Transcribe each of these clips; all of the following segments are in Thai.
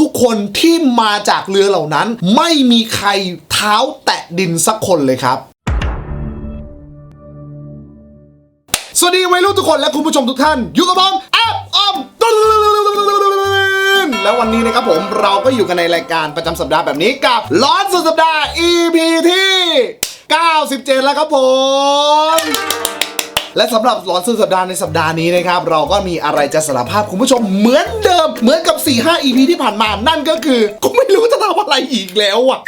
ทุกๆคนที่มาจากเรือเหล่านั้น ไม่มีใครเท้าแตะดินสักคนเลยครับสวัสดีวัยรุ่นทุกคนและคุณผู้ชมทุกท่าน อยู่กับผมแอปออมแล้ววันนี้นะครับผมเราก็อยู่กันในรายการประจำสัปดาห์แบบนี้กับร้อนสุดสัปดาห์ EP ที่ 97 แล้วครับผม และสำหรับหลอนสุดสัปดาห์ในสัปดาห์นี้นะครับ เราก็มีอะไรจะสารภาพคุณผู้ชมเหมือนเดิม เหมือนกับ 4-5 EP ที่ผ่านมานั่นก็คือ กูไม่รู้จะทำอะไรอีกแล้วอะ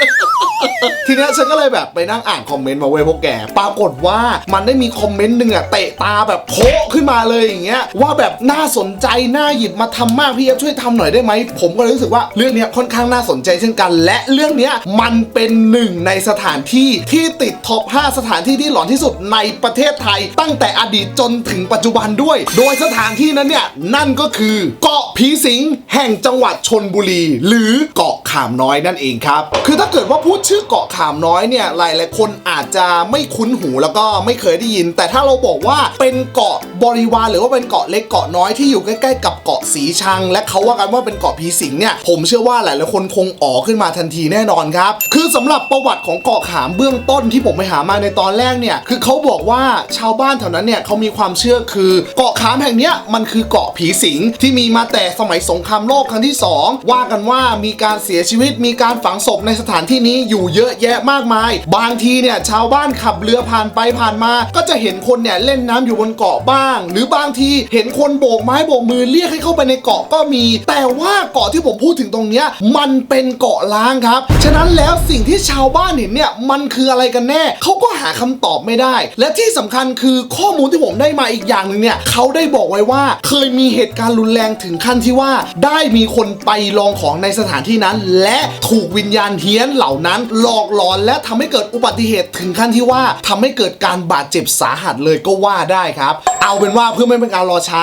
ทีเนี้ยฉันก็เลยแบบไปนั่งอ่านคอมเมนต์มาเว้ยพวกแก ปรากฏว่ามันได้มีคอมเมนต์หนึ่งอะเตะตาแบบโผล่ขึ้นมาเลยอย่างเงี้ยว่าแบบน่าสนใจน่าหยิบมาทำมากพี่เอฟช่วยทำหน่อยได้ไหมผมก็เลยรู้สึกว่าเรื่องเนี้ยค่อนข้างน่าสนใจเช่นกัน และเรื่องเนี้ยมันเป็นหนึ่งในสถานที่ที่ติดท็อป 5 สถานที่ที่หลอนที่สุดในประเทศไทย ตั้งแต่อดีตจนถึงปัจจุบันด้วย โดยสถานที่นั้นเนี่ยนั่นก็คือเกาะผีสิงแห่งจังหวัดชนบุรี หรือเกาะขามน้อยนั่นเองครับ คือถ้าเกิดว่าพูดชื่อเกาะขามน้อยเนี่ยหลายหลายคนอาจจะไม่คุ้นหูแล้วก็ไม่เคยได้ยิน แต่ถ้าเราบอกว่าเป็นเกาะบริวารหรือว่าเป็นเกาะเล็กเกาะน้อยที่อยู่ใกล้ๆกับเกาะสีชัง และเขาว่ากันว่าเป็นเกาะผีสิงเนี่ยผมเชื่อว่าหลายๆคนคงอ๋อขึ้นมาทันทีแน่นอนครับ คือสำหรับประวัติของเกาะขามเบื้องต้นที่ผมไปหามาในตอนแรกเนี่ยคือเขาบอกว่าชาวบ้านแถวนั้นเนี่ยเขามีความเชื่อคือเกาะขามแห่งเนี้ยมันคือเกาะผีสิงที่มีมาแต่สมัยสงครามโลกครั้งที่สองว่ากันว่ามีการเสียชีวิตมีการฝังศพในสถานที่นี้อยู่เยอะยอะแยะมากมาย บางทีเนี่ยชาวบ้านขับเรือผ่านไปผ่านมา ก็จะเห็นคนเนี่ยเล่นน้ำอยู่บนเกาะบ้าง หรือบางทีเห็นคนโบกไม้โบกมือเรียกให้เข้าไปในเกาะก็มี แต่ว่าเกาะที่ผมพูดถึงตรงเนี้ยมันเป็นเกาะล้างครับ ฉะนั้นแล้วสิ่งที่ชาวบ้านเห็นเนี่ยมันคืออะไรกันแน่เขาก็หาคำตอบไม่ได้ และที่สำคัญคือข้อมูลที่ผมได้มาอีกอย่างหนึ่งเนี่ยเขาได้บอกไว้ว่า เคยมีเหตุการณ์รุนแรงถึงขั้นที่ว่า ได้มีคนไปลองของในสถานที่นั้น และถูกวิญญาณเฮี้ยนเหล่านั้นหลอกหลอนและทำให้เกิดอุบัติเหตุถึงขั้นที่ว่าทำให้เกิดการบาดเจ็บสาหัสเลยก็ว่าได้ครับ เอาเป็นว่าเพื่อไม่เป็นการรอช้า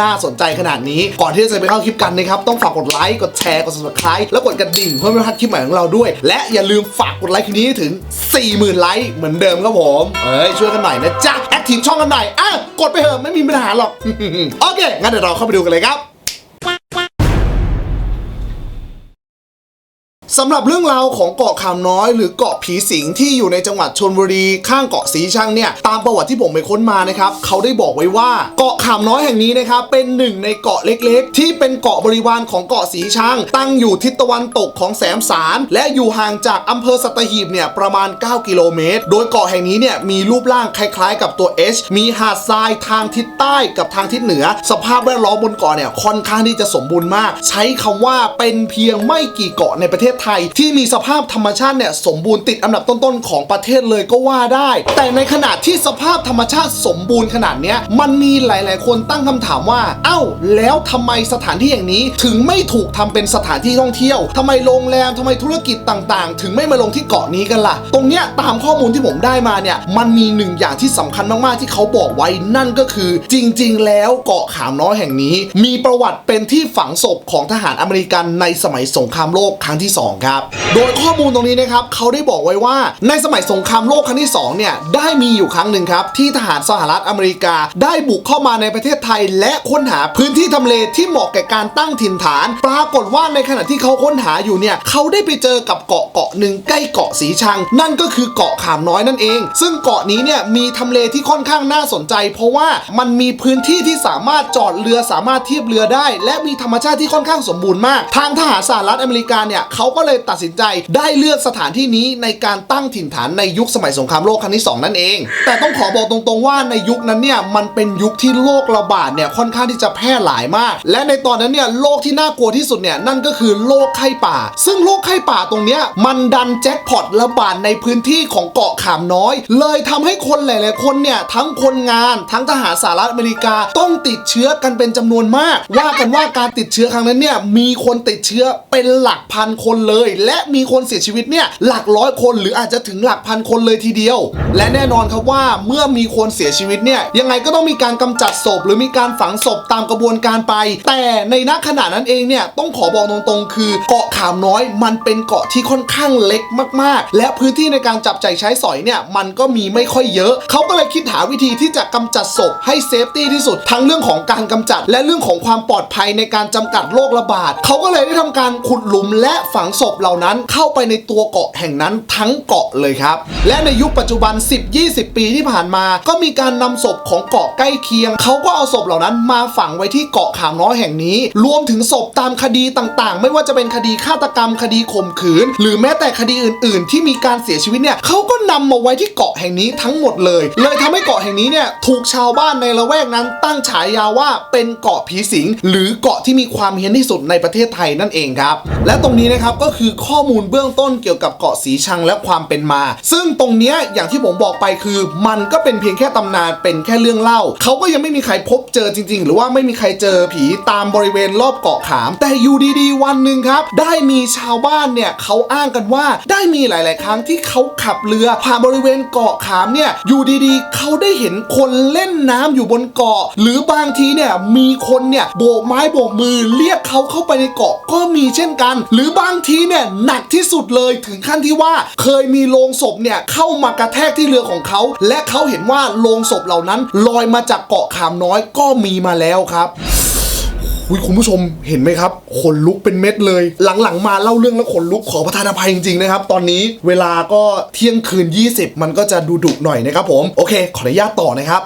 น่าสนใจขนาดนี้ ก่อนที่จะไปเข้าคลิปกันนะครับ ต้องฝากกดไลค์ กดแชร์ กด subscribe แล้วกดกระดิ่งเพื่อไม่พลาดคลิปใหม่ของเราด้วย และอย่าลืมฝากกดไลค์คลิปนี้ถึง 40,000 ไลค์เหมือนเดิมครับผม เอ้ย ช่วยกันหน่อยนะจ๊ะ แอดทีมช่องกันหน่อยอะกดไปเถอะไม่มีปัญหาหรอก โอเค งั้นเดี๋ยวเราเข้าไปดูกันเลยครับ สำหรับเรื่องราวของเกาะคำน้อย หรือเกาะผีสิงที่อยู่ในจังหวัดชนบุรีข้างเกาะสีชังเนี่ยตามประวัติที่ผมไปค้นมานะครับเขาได้บอกไว้ว่าเกาะขามน้อยแห่งนี้นะครับเป็นหนึ่งในเกาะเล็กๆ ที่เป็นเกาะบริวารของเกาะสีชัง ตั้งอยู่ทิศตะวันตกของแสมสาร และอยู่ห่างจากอำเภอสัตหีบเนี่ยประมาณ 9 กิโลเมตร โดยเกาะแห่งนี้เนี่ยมีรูปร่างคล้ายๆ กับตัว H มีหาดทรายทางทิศใต้กับทางทิศเหนือ สภาพแวดล้อมบนเกาะเนี่ยค่อนข้างที่จะสมบูรณ์มาก ใช้คำว่าเป็นเพียงไม่กี่เกาะในประเทศไทย ที่มีสภาพธรรมชาติเนี่ยสมบูรณ์ติดอันดับต้นๆของประเทศเลยก็ว่าได้ แต่ในขณะที่สภาพธรรมชาติสมบูรณ์ขนาดเนี้ยมันมีหลาย ๆ คนตั้งคำถามว่า เอ้า แล้วทำไมสถานที่อย่างนี้ถึงไม่ถูกทำเป็นสถานที่ท่องเที่ยวทำไมโรงแรมทำไมธุรกิจต่าง ๆ ถึงไม่มาลงที่เกาะนี้กันล่ะ ตรงเนี้ยตามข้อมูลที่ผมได้มาเนี่ยมันมีหนึ่งอย่างที่สำคัญมาก ๆ ที่เขาบอกไว้นั่นก็คือจริง ๆ แล้วเกาะขามน้อยแห่งนี้ มีประวัติเป็นที่ฝังศพของทหารอเมริกันในสมัยสงครามโลกครั้งที่สองครับ โดยข้อมูลตรงนี้นะครับเขาได้บอกไว้ว่า ในสมัยสงครามโลกครั้งที่สองเนี่ยได้มีอยู่ครั้งหนึ่งครับ ที่ทหารสหรัฐอเมริกา ได้บุกเข้ามาในประเทศไทย และค้นหาพื้นที่ทำเลที่เหมาะแก่การตั้งถิ่นฐาน ปรากฏว่าในขณะที่เขาค้นหาอยู่เนี่ยเขาได้ไปเจอกับเกาะเกาะหนึ่งใกล้เกาะสีชัง นั่นก็คือเกาะขามน้อยนั่นเอง ซึ่งเกาะนี้เนี่ยมีทำเลที่ค่อนข้างน่าสนใจ เพราะว่ามันมีพื้นที่ที่สามารถจอดเรือสามารถเทียบเรือได้ และมีธรรมชาติที่ค่อนข้างสมบูรณ์มาก ทางทหารสหรัฐอเมริกาเนี่ยเขาก็เลยตัดสินใจได้เลือกสถานที่นี้ในการตั้งถิ่นฐานในยุคสมัยสงครามโลกครั้งที่สองนั่นเอง แต่ต้องขอบอกตรงๆว่าในยุคนั้นเนี่ยมันเป็นยุคที่โรคระบาดเนี่ยค่อนข้างที่จะแพร่หลายมาก และในตอนนั้นเนี่ยโรคที่น่ากลัวที่สุดเนี่ยนั่นก็คือโรคไข้ป่า ซึ่งโรคไข้ป่าตรงเนี้ยมันดันแจ็คพอตระบาดในพื้นที่ของเกาะขามน้อย เลยทำให้คนหลายๆคนเนี่ยทั้งคนงาน ทั้งทหารสหรัฐอเมริกาต้องติดเชื้อกันเป็นจำนวนมาก ว่ากันว่าการติดเชื้อครั้งนั้นเนี่ยมีคนติดเชื้อเป็นหลักพันคนเลยเลย และมีคนเสียชีวิตเนี่ยหลักร้อยคนหรืออาจจะถึงหลักพันคนเลยทีเดียว และแน่นอนครับว่าเมื่อมีคนเสียชีวิตเนี่ยยังไงก็ต้องมีการกำจัดศพ หรือมีการฝังศพตามกระบวนการไป แต่ในณขณะนั้นเองเนี่ยต้องขอบอกตรงๆ คือเกาะขามน้อยมันเป็นเกาะที่ค่อนข้างเล็กมากๆ และพื้นที่ในการจับใจใช้สอยเนี่ยมันก็มีไม่ค่อยเยอะ เขาก็เลยคิดหาวิธีที่จะกำจัดศพให้เซฟตี้ที่สุด ทั้งเรื่องของการกำจัด และเรื่องของความปลอดภัยในการจำกัดโรคระบาดเขาก็เลยได้ทำการขุดหลุมและฝังศพเหล่านั้นเข้าไปในตัวเกาะแห่งนั้นทั้งเกาะเลยครับ และในยุคปัจจุบัน 10-20 ปีที่ผ่านมา ก็มีการนำศพของเกาะใกล้เคียง เขาก็เอาศพเหล่านั้นมาฝังไว้ที่เกาะขามน้อยแห่งนี้ รวมถึงศพตามคดีต่างๆ ไม่ว่าจะเป็นคดีฆาตกรรมคดีข่มขืน หรือแม้แต่คดีอื่น ๆ ที่มีการเสียชีวิตเนี่ยเขาก็นำมาไว้ที่เกาะแห่งนี้ทั้งหมดเลย เลยทำให้เกาะแห่งนี้เนี่ยถูกชาวบ้านในละแวกนั้น ตั้งฉายาว่าเป็นเกาะผีสิง หรือเกาะที่มีความเฮี้ยนที่สุดในประเทศไทยนั่นเองครับ และตรงนี้นะครับก็คือข้อมูลเบื้องต้นเกี่ยวกับเกาะสีชังและความเป็นมา ซึ่งตรงเนี้ยอย่างที่ผมบอกไปคือ มันก็เป็นเพียงแค่ตำนานเป็นแค่เรื่องเล่า เขาก็ยังไม่มีใครพบเจอจริง ๆ หรือว่าไม่มีใครเจอผีตามบริเวณรอบเกาะขาม แต่อยู่ดีๆ วันหนึ่งครับ ได้มีชาวบ้านเนี่ยเขาอ้างกันว่าได้มีหลาย ๆ ครั้งที่เขาขับเรือผ่านบริเวณเกาะขามเนี่ยอยู่ดีๆ เขาได้เห็นคนเล่นน้ำอยู่บนเกาะ หรือบางทีเนี่ยมีคนเนี่ยโบกไม้โบกมือเรียกเขาเข้าไปในเกาะก็มีเช่นกัน หรือบางทีเนี่ยหนักที่สุดเลยถึงขั้นที่ว่าเคยมีโลงศพเนี่ยเข้ามากระแทกที่เรือของเขา และเขาเห็นว่าโลงศพเหล่านั้นลอยมาจากเกาะขามน้อยก็มีมาแล้วครับุยคุณผู้ชมเห็นไหมครับขนลุกเป็นเม็ดเลย หลังๆ มาเล่าเรื่องแล้วขนลุกขอประทานอภัยจริงๆนะครับ ตอนนี้เวลาก็เที่ยงคืน 20 มันก็จะดูดุหน่อยนะครับผม โอเค ขออนุญาตต่อนะครับ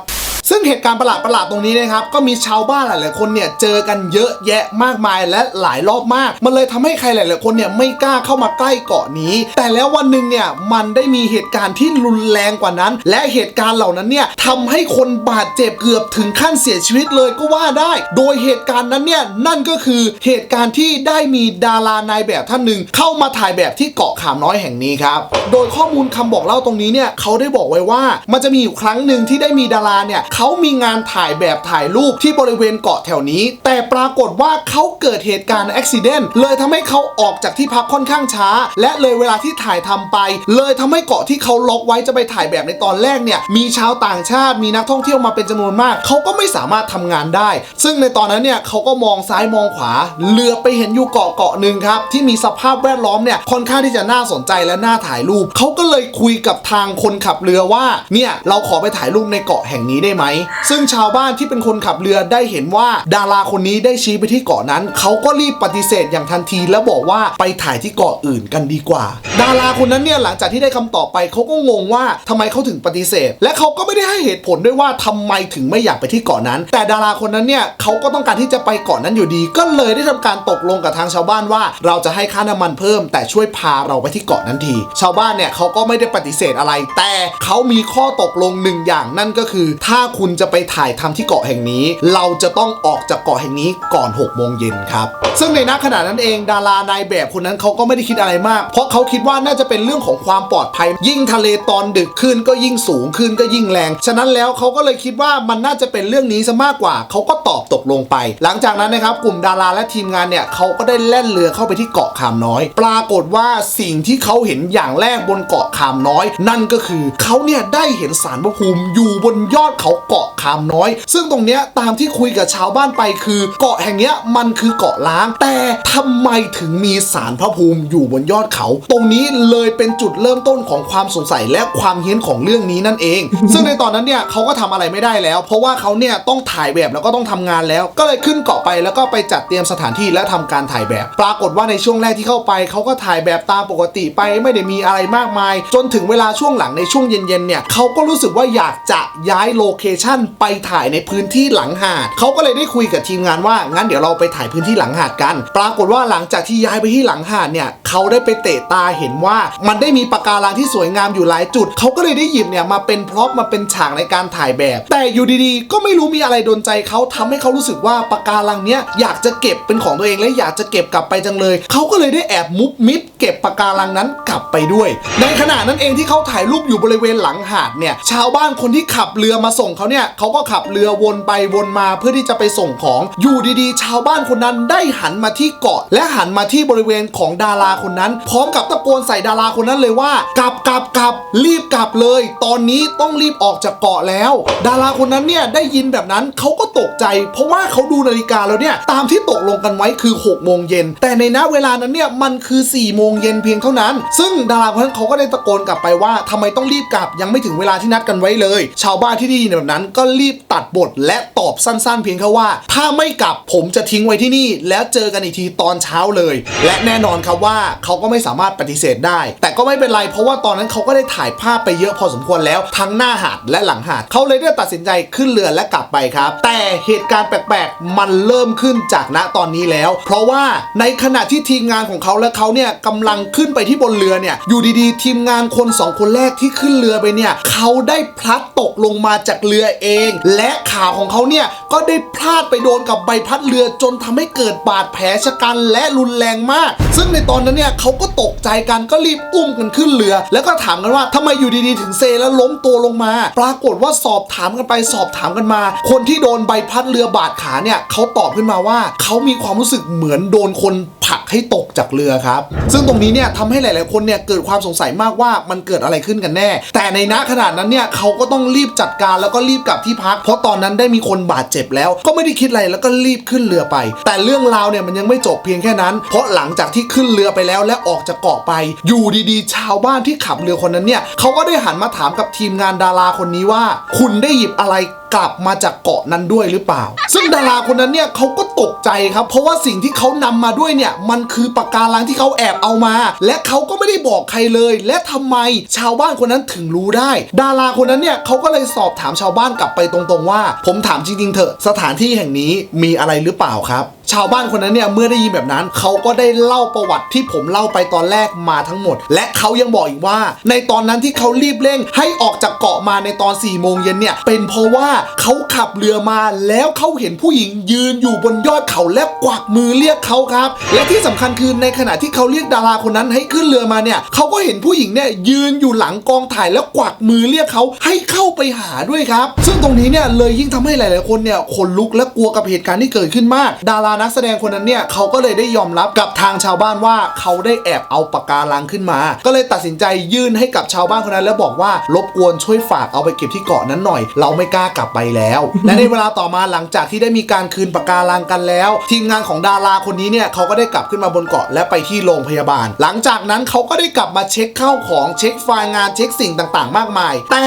ซึ่งเหตุการณ์ประหลาดประหลาดๆตรงนี้นะครับก็มีชาวบ้านหลายๆคนเนี่ยเจอกันเยอะแยะมากมายและหลายรอบมาก มันเลยทำให้ใครหลายๆคนเนี่ยไม่กล้าเข้ามาใกล้เกาะนี้ แต่แล้ววันหนึ่งเนี่ยมันได้มีเหตุการณ์ที่รุนแรงกว่านั้น และเหตุการณ์เหล่านั้นเนี่ยทำให้คนบาดเจ็บเกือบถึงขั้นเสียชีวิตเลยก็ว่าได้ โดยเหตุการณ์นั้นเนี่ยนั่นก็คือเหตุการณ์ที่ได้มีดารานายแบบท่านหนึ่งเข้ามาถ่ายแบบที่เกาะขามน้อยแห่งนี้ครับ โดยข้อมูลคำบอกเล่าตรงนี้เนี่ยเขาได้บอกไว้ว่า มันจะมีอยู่ครั้งหนึ่งที่ได้มีดาราเนี่ยเขามีงานถ่ายแบบถ่ายรูปที่บริเวณเกาะแถวนี้ แต่ปรากฏว่าเขาเกิดเหตุการณ์อุบิเหตุเลยทำให้เขาออกจากที่พักค่อนข้างช้า และเลยเวลาที่ถ่ายทำไป เลยทำให้เกาะที่เขาล็อกไว้จะไปถ่ายแบบในตอนแรกเนี่ยมีชาวต่างชาติมีนักท่องเที่ยวมาเป็นจำนวนมาก เขาก็ไม่สามารถทำงานได้ ซึ่งในตอนนั้นเนี่ยเขาก็มองซ้ายมองขวาเหลือไปเห็นอยู่เกาะเกาะหนึ่งครับที่มีสภาพแวดล้อมเนี่ยค่อนข้างที่จะน่าสนใจและน่าถ่ายรูปเขาก็เลยคุยกับทางคนขับเรือว่าเนี่ยเราขอไปถ่ายรูปในเกาะแห่งนี้ได้ไหมซึ่งชาวบ้านที่เป็นคนขับเรือได้เห็นว่าดาราคนนี้ได้ชี้ไปที่เกาะนั้น เขาก็รีบปฏิเสธอย่างทันทีแล้วบอกว่าไปถ่ายที่เกาะอื่นกันดีกว่า ดาราคนนั้นเนี่ยหลังจากที่ได้คำตอบไปเขาก็งงว่าทำไมเขาถึงปฏิเสธ และเขาก็ไม่ได้ให้เหตุผลด้วยว่าทำไมถึงไม่อยากไปที่เกาะนั้น แต่ดาราคนนั้นเนี่ยเขาก็ต้องการที่จะไปเกาะนั้นอยู่ดี ก็เลยได้ทำการตกลงกับทางชาวบ้านว่า เราจะให้ค่าน้ำมันเพิ่ม แต่ช่วยพาเราไปที่เกาะนั้นที ชาวบ้านเนี่ยเขาก็ไม่ได้ปฏิเสธอะไร แต่เขามีข้อตกลงหนึ่งอย่างนั่นก็คือ ถ้าคุณจะไปถ่ายทำที่เกาะแห่งนี้ เราจะต้องออกจากเกาะแห่งนี้ก่อน6โมงเย็นครับซึ่งในนักขณะนั้นเองดารานายแบบคนนั้นเขาก็ไม่ได้คิดอะไรมาก เพราะเขาคิดว่าน่าจะเป็นเรื่องของความปลอดภัย ยิ่งทะเลตอนดึกขึ้นก็ยิ่งสูงขึ้นก็ยิ่งแรง ฉะนั้นแล้วเขาก็เลยคิดว่ามันน่าจะเป็นเรื่องนี้ซะมากกว่า เขาก็ตอบตกลงไป หลังจากนั้นนะครับกลุ่มดาราและทีมงานเนี่ยเขาก็ได้แล่นเรือเข้าไปที่เกาะขามน้อย ปรากฏว่าสิ่งที่เขาเห็นอย่างแรกบนเกาะขามน้อย นั่นก็คือเขาเนี่ยได้เห็นสารพระภูมิอยู่บนยอดเขาเกาะขามน้อย ซึ่งตรงเนี้ยตามที่คุยกับชาวบ้านไปคือ เกาะแห่งเนี้ยมันคือเกาะล้าง แต่ทำไมถึงมีสารพระภูมิอยู่บนยอดเขา ตรงนี้เลยเป็นจุดเริ่มต้นของความสงสัยและความเฮี้ยนของเรื่องนี้นั่นเอง ซึ่งในตอนนั้นเนี่ยเขาก็ทำอะไรไม่ได้แล้ว เพราะว่าเขาเนี่ยต้องถ่ายแบบแล้วก็ต้องทำงานแล้ว ก็เลยขึ้นเกาะไปแล้วก็ไปจัดเตรียมสถานที่และทำการถ่ายแบบ ปรากฏว่าในช่วงแรกที่เข้าไปเขาก็ถ่ายแบบตามปกติไปไม่ได้มีอะไรมากมาย จนถึงเวลาช่วงหลังในช่วงเย็นๆเนี่ยเขาก็รู้สึกว่าอยากจะย้ายโลเคชันไปถ่ายในพื้นที่หลังหาดเขาก็เลยได้คุยกับทีมงานว่างั้นเดี๋ยวเราไปถ่ายพื้นที่หลังหาดกัน ปรากฏว่าหลังจากที่ย้ายไปที่หลังหาดเนี่ยเขาได้ไปเตะตาเห็นว่า มันได้มีปะการังที่สวยงามอยู่หลายจุดเขาก็เลยได้หยิบเนี่ยมาเป็นพร็อพมาเป็นฉากในการถ่ายแบบ แต่อยู่ดีๆ ก็ไม่รู้มีอะไรโดนใจเขาทำให้เขารู้สึกว่าปะการังเนี้ยอยากจะเก็บเป็นของตัวเองและอยากจะเก็บกลับไปจังเลย เขาก็เลยได้แอบมุบมิดเก็บปะการังนั้นกลับไปด้วย ในขณะนั้นเองที่เขาถ่ายรูปอยู่บริเวณหลังหาดเนี่ยชาวบ้านคนที่ขับเรือมาส่งเขาเนี่ยเขาก็ขับเรือวนไปวนมาเพื่อที่จะไปส่งของอยู่ดีๆ ชาวบ้านคนนั้นได้หันมาที่เกาะ และหันมาที่บริเวณของดาราคนนั้น พร้อมกับตะโกนใส่ดาราคนนั้นเลยว่ากลับกลับกลับรีบกลับเลย ตอนนี้ต้องรีบออกจากเกาะแล้ว ดาราคนนั้นเนี่ยได้ยินแบบนั้นเขาก็ตกใจเพราะว่าเขาดูนาฬิกาแล้วเนี่ย ตามที่ตกลงกันไว้คือ 6 โมงเย็น แต่ในณเวลานั้นเนี่ยมันคือ 4 โมงเย็นเพียงเท่านั้น ซึ่งดาราคนนั้นเขาก็ได้ตะโกนกลับไปว่าทำไมต้องรีบกลับยังไม่ถึงเวลาที่นัดกันไว้เลย ชาวบ้านที่ได้ยินแบบนั้นก็รีบตัดบทและตอบสั้น ๆ เพียงแค่ว่า ถ้าไม่กลับผมจะทิ้งไว้ที่นี่ แล้วเจอกันอีกทีตอนเช้าเลย และแน่นอนครับว่าเขาก็ไม่สามารถปฏิเสธได้ แต่ก็ไม่เป็นไรเพราะว่าตอนนั้นเขาก็ได้ถ่ายภาพไปเยอะพอสมควรแล้วทั้งหน้าหาดและหลังหาดเขาเลยได้ตัดสินใจขึ้นเรือและกลับไปครับ แต่เหตุการณ์แปลกๆ มันเริ่มขึ้นจากณตอนนี้แล้ว เพราะว่าในขณะที่ทีมงานของเขาและเขาเนี่ยกำลังขึ้นไปที่บนเรือเนี่ยอยู่ดีๆ ทีมงานคนสองคนแรกที่ขึ้นเรือไปเนี่ยเขาได้พลัดตกลงมาจากเรือเอง และขาของเขาเนี่ยก็ได้พลาดไปโดนกับใบพัดเรือจนทำให้เกิดบาดแผลชะกันและรุนแรงมาก ซึ่งในตอนนั้นเนี่ยเขาก็ตกใจกันก็รีบอุ้มกันขึ้นเรือ แล้วก็ถามกันว่าทำไมอยู่ดีๆ ถึงเซแล้วล้มตัวลงมา ปรากฏว่าสอบถามกันไปสอบถามกันมา คนที่โดนใบพัดเรือบาดขาเนี่ยเขาตอบขึ้นมาว่าเขามีความรู้สึกเหมือนโดนคนผลักให้ตกจากเรือครับ ซึ่งตรงนี้เนี่ยทำให้หลาย ๆ คนเนี่ยเกิดความสงสัยมากว่ามันเกิดอะไรขึ้นกันแน่ แต่ในณขนาดนั้นเนี่ยเขาก็ต้องรีบจัดการแล้วก็รีบกลับที่พัก เพราะตอนนั้นได้มีคนบาดเจ็บแล้ว ก็ไม่ได้คิดอะไรแล้วก็รีบขึ้นเรือไป แต่เรื่องราวเนี่ยมันยังไม่จบเพียงแค่นั้น เพราะหลังจากที่ขึ้นเรือไปแล้ว และออกจากเกาะไป อยู่ดีๆ ชาวบ้านที่ขับเรือคนนั้นเนี่ยเขาก็ได้หันมาถามกับทีมงานดาราคนนี้ว่า คุณได้หยิบอะไรกลับมาจากเกาะนั้นด้วยหรือเปล่า ซึ่งดาราคนนั้นเนี่ยเขาก็ตกใจครับ เพราะว่าสิ่งที่เขานำมาด้วยเนี่ยมันคือปากการังที่เขาแอบเอามา และเขาก็ไม่ได้บอกใครเลย และทำไมชาวบ้านคนนั้นถึงรู้ได้ ดาราคนนั้นเนี่ยเขาก็เลยสอบถามชาวบ้านกลับไปตรงๆว่า ผมถามจริงๆเถอะสถานที่แห่งนี้มีอะไรหรือเปล่าครับ ชาวบ้านคนนั้นเนี่ยเมื่อได้ยินแบบนั้นเขาก็ได้เล่าประวัติที่ผมเล่าไปตอนแรกมาทั้งหมด และเขายังบอกอีกว่า ในตอนนั้นที่เขารีบเร่งให้ออกจากเกาะมาในตอน4ี่โมงเย็นเนี่ยเป็นเพราะว่าเขาขับเรือมาแล้วเขาเห็นผู้หญิงยืนอยู่บนยอดเขาและกวักมือเรียกเขาครับ และที่สำคัญคือในขณะที่เขาเรียกดาราคนนั้นให้ขึ้นเรือมาเนี่ยเขาก็เห็นผู้หญิงเนี่ยยืนอยู่หลังกองถ่ายแล้วกวักมือเรียกเขาให้เข้าไปหาด้วยครับ ซึ่งตรงนี้เนี่ยเลยยิ่งทำให้หลาย ๆ คนเนี่ยขนลุกและกลัวกับเหตุการณ์ที่เกิดขึ้นมาก ดารานักแสดงคนนั้นเนี่ยเขาก็เลยได้ยอมรับกับทางชาวบ้านว่าเขาได้แอบเอาปากการังขึ้นมา ก็เลยตัดสินใจยื่นให้กับชาวบ้านคนนั้น แล้วบอกว่ารบกวนช่วยฝากเอาไปเก็บที่เกาะนั้นหน่อย เราไม่กล้ากลับไปแล้ว และในเวลาต่อมาหลังจากที่ได้มีการคืนปากการังกันแล้ว ทีมงานของดาราคนนี้เนี่ยเขาก็ได้กลับขึ้นมาบนเกาะและไปที่โรงพยาบาล หลังจากนั้นเขาก็ได้กลับมาเช็คข้าวของเช็คไฟล์งานเช็คสิ่งต่างๆ มากมาย แต่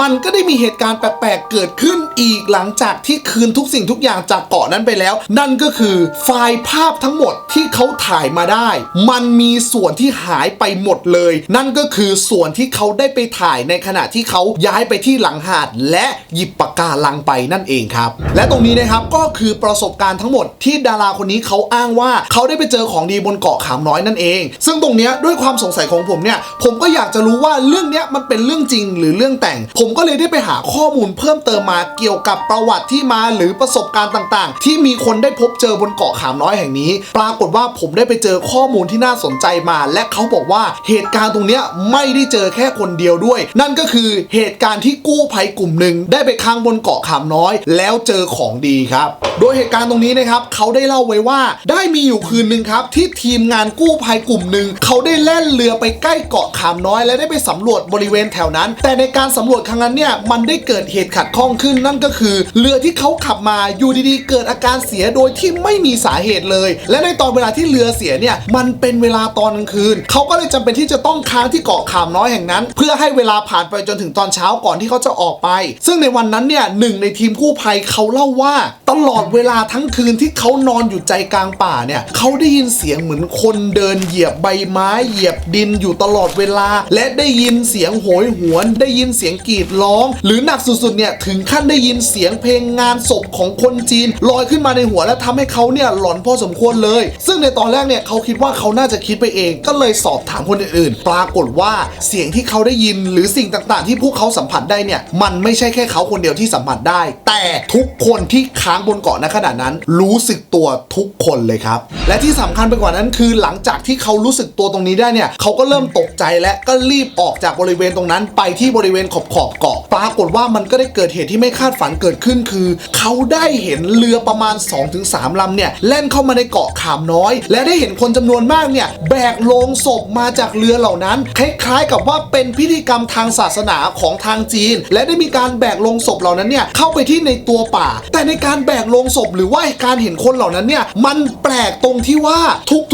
มันก็ได้มีเหตุการณ์แปลกๆเกิดขึ้นอีกหลังจากที่คืนทุกสิ่งทุกอย่างจากเกาะนั้นไปแล้ว นั่นก็คือไฟล์ภาพทั้งหมดที่เขาถ่ายมาได้ มันมีส่วนที่หายไปหมดเลย นั่นก็คือส่วนที่เขาได้ไปถ่ายในขณะที่เขาย้ายไปที่หลังหาด และหยิบปากกาลังไปนั่นเองครับ และตรงนี้นะครับก็คือประสบการณ์ทั้งหมดที่ดาราคนนี้เขาอ้างว่าเขาได้ไปเจอของดีบนเกาะขามน้อยนั่นเอง ซึ่งตรงนี้ด้วยความสงสัยของผมเนี่ย ผมก็อยากจะรู้ว่าเรื่องนี้มันเป็นเรื่องจริงหรือเรื่องแต่ง ผมก็เลยได้ไปหาข้อมูลเพิ่มเติมมาเกี่ยวกับประวัติที่มาหรือประสบการณ์ต่าง ๆ ที่มีคนได้พบเจอบนเกาะขามน้อยแห่งนี้ ปรากฏว่าผมได้ไปเจอข้อมูลที่น่าสนใจมา และเขาบอกว่าเหตุการณ์ตรงเนี้ยไม่ได้เจอแค่คนเดียวด้วย นั่นก็คือเหตุการณ์ที่กู้ภัยกลุ่มหนึ่งได้ไปค้างบนเกาะขามน้อย แล้วเจอของดีครับ โดยเหตุการณ์ตรงนี้นะครับเขาได้เล่าไว้ว่าได้มีอยู่คืนหนึ่งครับที่ทีมงานกู้ภัยกลุ่มหนึ่งเขาได้แล่นเรือไปใกล้เกาะขามน้อย และได้ไปสำรวจบริเวณแถวนั้น แต่ในการสำรวจครั้งนั้นเนี่ยมันได้เกิดเหตุขัดข้องขึ้นนั่นก็คือ เรือที่เขาขับมาอยู่ดีๆ เกิดอาการเสียโดยที่ไม่มีสาเหตุเลย และในตอนเวลาที่เรือเสียเนี่ยมันเป็นเวลาตอนกลางคืน เขาก็เลยจำเป็นที่จะต้องค้างที่เกาะขามน้อยแห่งนั้น เพื่อให้เวลาผ่านไปจนถึงตอนเช้าก่อนที่เขาจะออกไป ซึ่งในวันนั้นเนี่ยหนึ่งในทีมกู้ภัยเขาเล่าว่าตลอดเวลาทั้งคืนที่เขานอนอยู่ใจกลางป่าเนี่ยเขาได้ยินเสียงเหมือนคนเดินเหยียบใบไม้เหยียบดินอยู่ตลอดเวลา และได้ยินเสียงโหยหวน ได้ยินเสียงกรีดร้อง หรือหนักสุดๆเนี่ยถึงขั้นได้ยินเสียงเพลงงานศพของคนจีนลอยขึ้นมาในหัวและทำให้เขาเนี่ยหลอนพอสมควรเลย ซึ่งในตอนแรกเนี่ยเขาคิดว่าเขาน่าจะคิดไปเอง ก็เลยสอบถามคนอื่นๆ ปรากฏว่าเสียงที่เขาได้ยินหรือสิ่งต่างๆ ที่พวกเขาสัมผัสได้เนี่ยมันไม่ใช่แค่เขาคนเดียวที่สัมผัสได้ แต่ทุกคนที่ค้างบนเกาะณขณะนั้น รู้สึกตัวทุกคนเลยครับ และที่สำคัญไปกว่านั้นคือหลังจากที่เขารู้สึกตัวตรงนี้ได้เนี่ยเขาก็เริ่มตกใจและก็รีบออกจากบริเวณตรงนั้น ไปที่บริเวณขอบขอบเกาะ ปรากฏว่ามันก็ได้เกิดเหตุที่ไม่คาดฝันเกิดขึ้นคือ เขาได้เห็นเรือประมาณ 2-3ลำเนี่ยแล่นเข้ามาในเกาะขามน้อย และได้เห็นคนจำนวนมากเนี่ยแบกโลงศพมาจากเรือเหล่านั้น คล้ายๆกับว่าเป็นพิธีกรรมทางศาสนาของทางจีน และได้มีการแบกโลงศพเหล่านั้นเนี่ยเข้าไปที่ในตัวป่า แต่ในการแบกโลงศพหรือว่าการเห็นคนเหล่านั้นเนี่ยมันแปลกตรงที่ว่า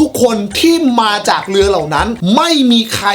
ทุกๆคนที่มาจากเรือเหล่านั้น ไม่มีใคร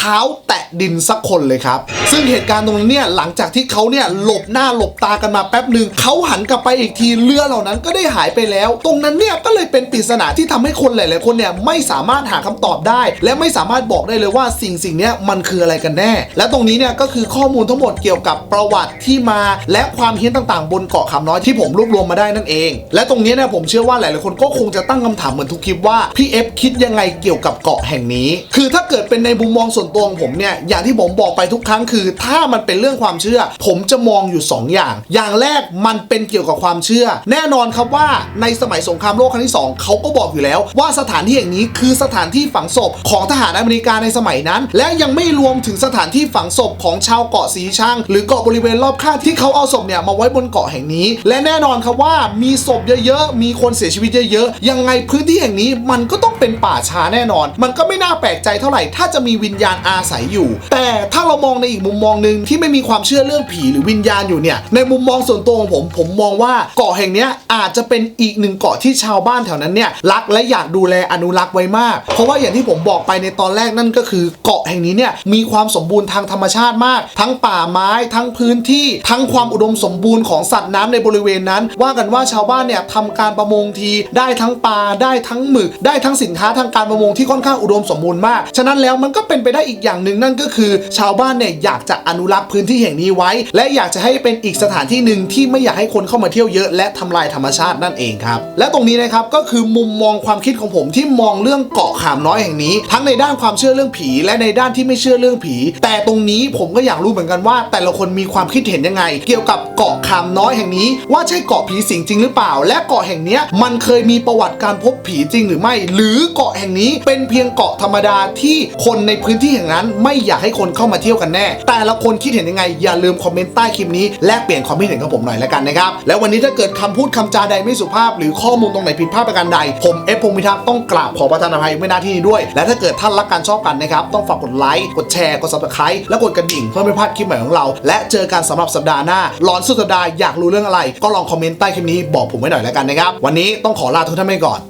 ท้าแตะดินสักคนเลยครับ ซึ่งเหตุการณ์ตรงนั้นเนี่ยหลังจากที่เขาเนี่ยหลบหน้าหลบตากันมาแป๊บหนึ่งเขาหันกลับไปอีกทีเรือเหล่านั้นก็ได้หายไปแล้ว ตรงนั้นเนี่ยก็เลยเป็นปริศนาที่ทำให้คนหลาย ๆ คนเนี่ยไม่สามารถหาคำตอบได้ และไม่สามารถบอกได้เลยว่าสิ่งสิ่งเนี้ยมันคืออะไรกันแน่ และตรงนี้เนี่ยก็คือข้อมูลทั้งหมดเกี่ยวกับประวัติที่มา และความเฮี้ยนต่าง ๆ บนเกาะคำน้อยที่ผมรวบรวมมาได้นั่นเอง และตรงนี้เนี่ยผมเชื่อว่าหลาย ๆ คนก็คงจะตั้งคำถามเหมือนทุกคลิปว่าพี่เอฟคิดยังไงเกี่ยวกับเกาะแห่งนี้ คือถ้าเกิดเป็นในมุมมองส่วนตัวของผมเนี่ยอย่างที่ผมบอกไปทุกครั้งคือ ถ้ามันเป็นเรื่องความเชื่อ ผมจะมองอยู่สองอย่าง อย่างแรกมันเป็นเกี่ยวกับความเชื่อ แน่นอนครับว่าในสมัยสงครามโลกครั้งที่สองเขาก็บอกอยู่แล้ว ว่าสถานที่แห่งนี้คือสถานที่ฝังศพของทหารอเมริกาในสมัยนั้น และยังไม่รวมถึงสถานที่ฝังศพของชาวเกาะสีชังหรือเกาะบริเวณรอบข้างที่เขาเอาศพเนี่ยมาไว้บนเกาะแห่งนี้ และแน่นอนครับว่ามีศพเยอะๆมีคนเสียชีวิตเยอะๆยังไงพื้นที่แห่งนี้มันก็ต้องเป็นป่าช้าแน่นอน มันก็ไม่น่าแปลกใจเท่าไหร่ถ้าจะมีวิญญาณอาศัยอยู่ แต่ถ้าเรามองในอีกมุมมองหนึ่งที่ไม่มีความเชื่อเรื่องผีหรือวิญญาณอยู่เนี่ยในมุมมองส่วนตัวของผมผมมองว่าเกาะแห่งนี้อาจจะเป็นอีกหนึ่งเกาะที่ชาวบ้านแถวนั้นเนี่ยรักและอยากดูแลอนุรักษ์ไว้มาก เพราะว่าอย่างที่ผมบอกไปในตอนแรกนั่นก็คือเกาะแห่งนี้เนี่ยมีความสมบูรณ์ทางธรรมชาติมาก ทั้งป่าไม้ทั้งพื้นที่ ทั้งความอุดมสมบูรณ์ของสัตว์น้ำในบริเวณนั้น ว่ากันว่าชาวบ้านเนี่ยทำการประมงทีได้ทั้งปลาได้ทั้งหมึกได้ทั้งสินค้าทางการประมงที่ค่อนข้างอุดมสมบูรณ์มาก ฉะนั้นแล้วมันก็เป็นไปได้อีกอย่างหนึ่งนั่นก็คือ ชาวบ้านเนี่ยอยากจะอนุรักษ์พื้นที่แห่งนี้ไว้ และอยากจะให้เป็นอีกสถานที่หนึ่งที่ไม่อยากให้คนเข้ามาเที่ยวเยอะ และทำลายธรรมชาตินั่นเองครับและตรงนี้นะครับก็คือมุมมองความคิดของผมที่มองเรื่องเกาะขามน้อยแห่งนี้ ทั้งในด้านความเชื่อเรื่องผี และในด้านที่ไม่เชื่อเรื่องผี แต่ตรงนี้ผมก็อยากรู้เหมือนกันว่า แต่ละคนมีความคิดเห็นยังไง เกี่ยวกับเกาะขามน้อยแห่งนี้ ว่าใช่เกาะผีสิงจริงหรือเปล่า และเกาะแห่งนี้มันเคยมีประวัติการพบผีจริงหรือไม่ หรือเกาะแห่งนี้เป็นเพียงเกาะธรรมดาที่คนในพื้นที่แห่งนั้นไม่อยากให้คนเข้ามาเที่ยวกันแน่ แต่ละคนคิดเห็นยังไง อย่าลืมคอมเมนต์ใต้คลิปนี้แลกเปลี่ยนความคิดเห็นกับผมหน่อยแล้วกันนะครับ แล้ววันนี้ถ้าเกิดคำพูดคำจาใดไม่สุภาพ หรือข้อมูลตรงไหนผิดพลาดประการใด ผมเอฟพงศ์พิทักษ์ต้องกราบขอประทานอภัยไม่หน้าที่นี้ด้วย และถ้าเกิดท่านรักการชอบกันนะครับต้องฝากกดไลค์กดแชร์กด subscribe และกดกระดิ่งเพื่อไม่พลาดคลิปใหม่ของเรา และเจอกันสำหรับสัปดาห์หน้าหลอนสุดสัปดาห์อยากรู้เรื่องอะไร ก็ลองคอมเมนต์ใต้คลิปนี้บอกผมไว้หน่อยแล้วกันนะครับวันนี้ต้องขอลาทุกท่านไปก่อน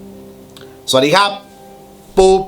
สวัสดีครับ ปุ๊บ